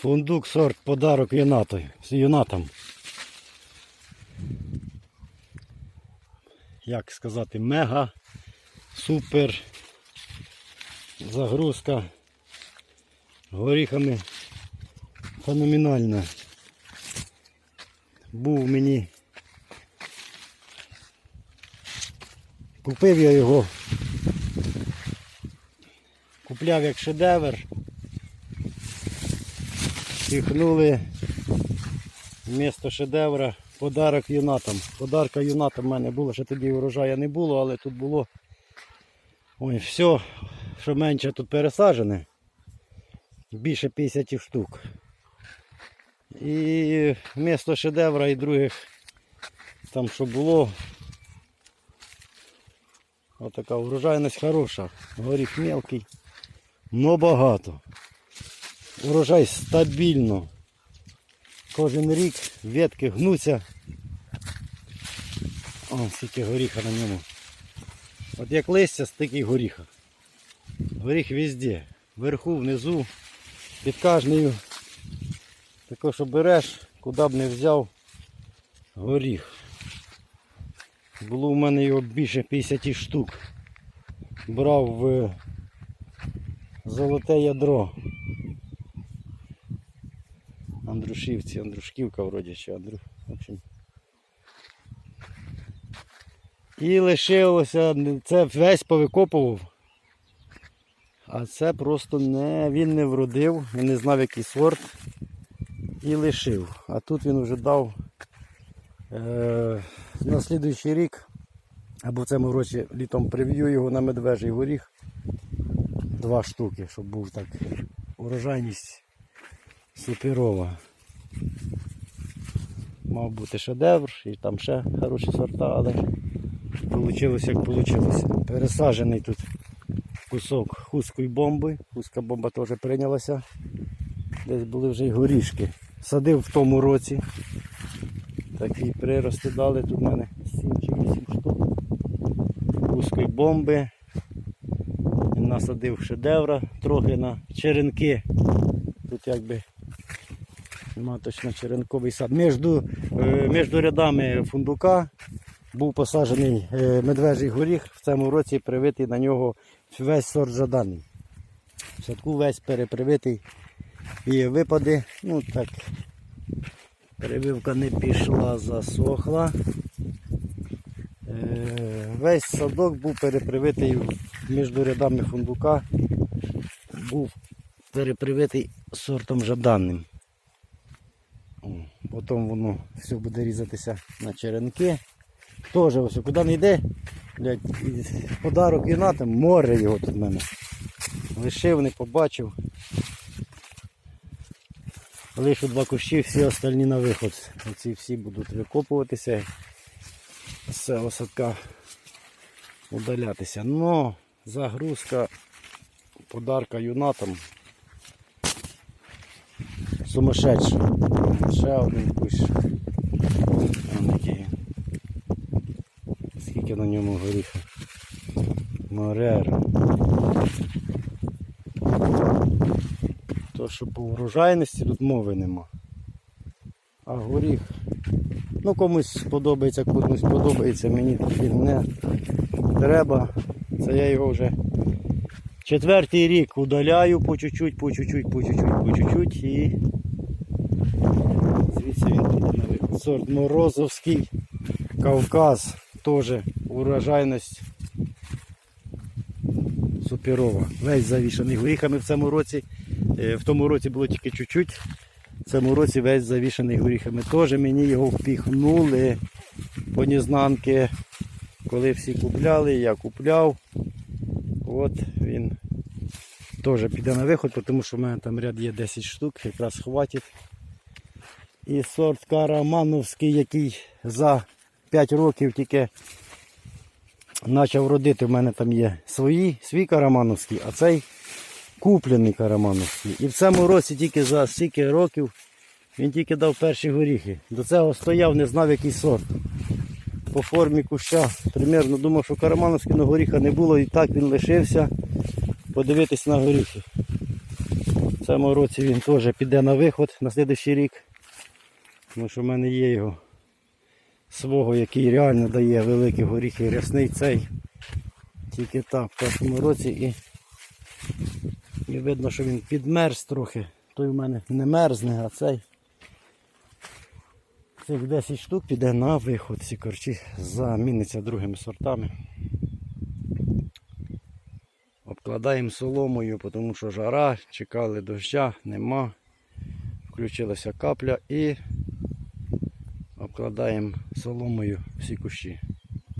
Фундук сорт подарок юнату, з юнатам. Як сказати, мега, супер загрузка горіхами феноменальна. Був мені. Купив я його. Купляв як шедевр. Піхнули вмісто шедевра подарок юнатам. Подарка юнатам в мене було, ще тоді урожаю не було, але тут було ой, все, що менше тут пересаджене. Більше 50 штук. І вмісто шедевра і других там що було. Отака урожайність хороша. Горіх мелкий, но багато. Урожай стабільно. Кожен рік ветки гнуться. О, скільки горіха на ньому. От як листя, стільки горіха. Горіх везде. Вверху, внизу, під кожною. Тако, що береш, куди б не взяв горіх. Було у мене його більше 50 штук. Брав в золоте ядро. Андрушівці, Андрушківка вроді чи Андрю. В общем. І лишилося, це весь повикопував. А це просто не, він не вродив, він не знав який сорт і лишив. А тут він вже дав е, на слідуючий рік, або в цьому році літом прив'ю його на медвежий горіх. Два штуки, щоб був так урожайність суперова. Мав бути шедевр і там ще хороші сорта, але вийшло як вийшло. Пересаджений тут кусок хускої бомби. Хуска бомба теж прийнялася. Десь були вже й горішки. Садив в тому році. Такі прирости дали тут в мене 7 чи 8 штук. Хускої бомби. Насадив шедевра трохи на черенки. Тут якби маточно черенковий сад. Між, е, рядами фундука був посаджений е, медвежий горіх. В цьому році привитий на нього весь сорт жаданий. В садку весь перепривитий і випади. Ну так, прививка не пішла, засохла. Е, Весь садок був перепривитий між рядами фундука, був перепривитий сортом жаданним. Потім воно все буде різатися на черенки. Теж ось куди не йде, блядь, подарок юнатам, море його тут в мене. Лишив, не побачив. Лишу два кущі, всі остальні на виход. Оці всі будуть викопуватися з цього садка удалятися. Но загрузка подарка юнатам сумасшедша. Ще один кущ. Який. Скільки на ньому горіха. Морера. То, що по врожайності тут мови нема. А горіх. Ну комусь сподобається, комусь подобається, мені він не треба. Це я його вже четвертий рік удаляю по чуть-чуть, по чуть-чуть, по чуть-чуть, по чуть-чуть і Сорт Морозовський, Кавказ, теж урожайність суперова. Весь завішаний горіхами в цьому році. Е, В тому році було тільки чуть-чуть. В цьому році весь завішаний горіхами. Теж мені його впіхнули по. Коли всі купляли, я купляв. От він теж піде на виход, тому що в мене там ряд є 10 штук, якраз хватить. І сорт Карамановський, який за 5 років тільки почав родити. У мене там є свої, свій Карамановський, а цей куплений Карамановський. І в цьому році тільки за стільки років він тільки дав перші горіхи. До цього стояв, не знав який сорт. По формі куща примерно думав, що Карамановський на горіха не було і так він лишився подивитись на горіхи. цьому році він теж піде на виход на слідуючий рік. Тому що в мене є його свого, який реально дає великі горіхи рясний цей. Тільки так, в першому році і, і видно, що він підмерз трохи. Той в мене не мерзне, а цей. Цих 10 штук піде на виход. Ці корчі заміниться другими сортами. Обкладаємо соломою, тому що жара, чекали доща, нема. Включилася капля і обкладаємо соломою всі кущі.